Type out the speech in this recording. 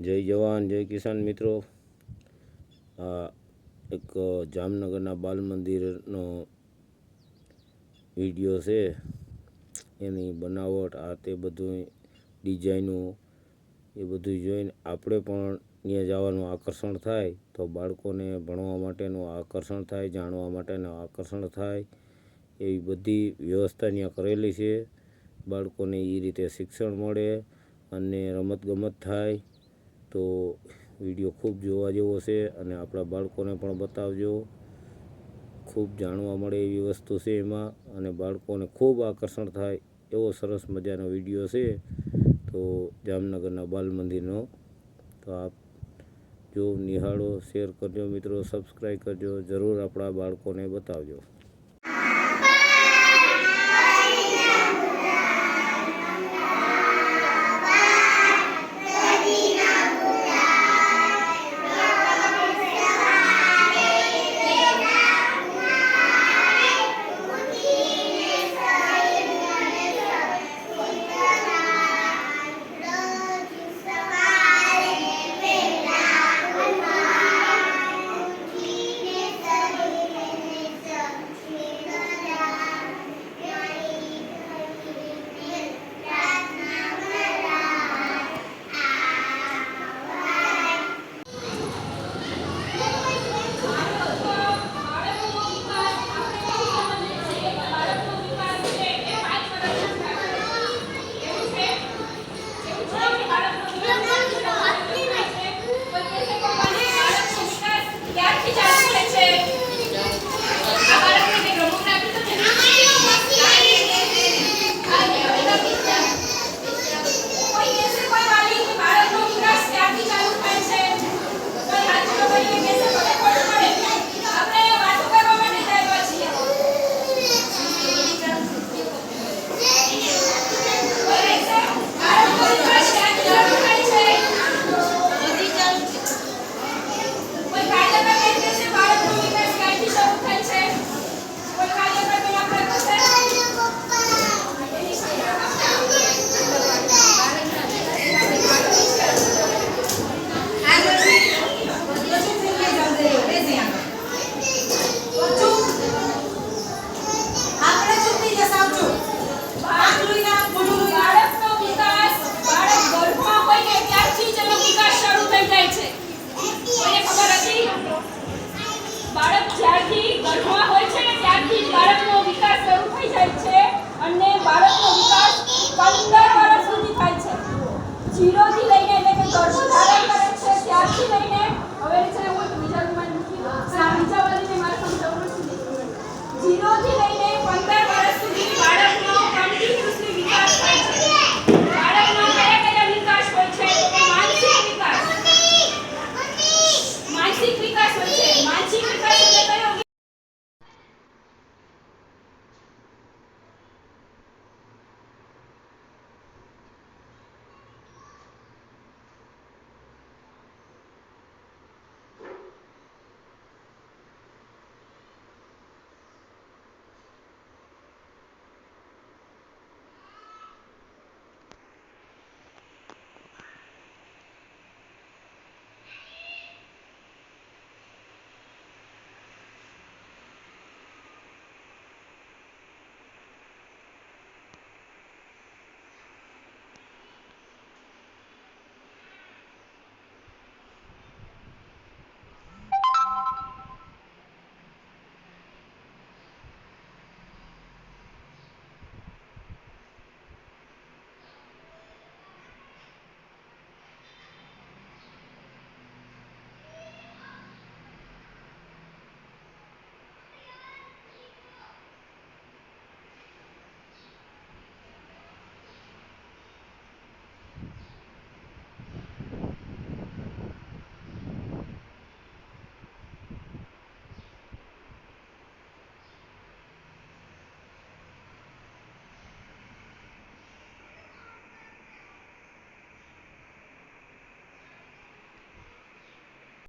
જય જવાન, જય કિસાન મિત્રો. આ એક જામનગરના બાલ મંદિરનો વીડિયો છે. એની બનાવટ, આ તે બધું ડિઝાઇનો, એ બધું જોઈને આપણે પણ ત્યાં જવાનું આકર્ષણ થાય, તો બાળકોને ભણવા માટેનું આકર્ષણ થાય, જાણવા માટેનું આકર્ષણ થાય. એવી બધી વ્યવસ્થા ત્યાં કરેલી છે. બાળકોને એ રીતે શિક્ષણ મળે અને રમતગમત થાય. તો વીડિયો ખૂબ જોવા જેવો છે અને આપણા બાળકોને પણ બતાવજો. ખૂબ જાણવા મળે એવી વસ્તુ છે એમાં અને બાળકોને ખૂબ આકર્ષણ થાય એવો સરસ મજાનો વીડિયો છે. તો જામનગરના બાલ મંદિરનો તો આપ જો નિહાળો, શેર કરજો મિત્રો, સબસ્ક્રાઈબ કરજો, જરૂર આપણા બાળકોને બતાવજો.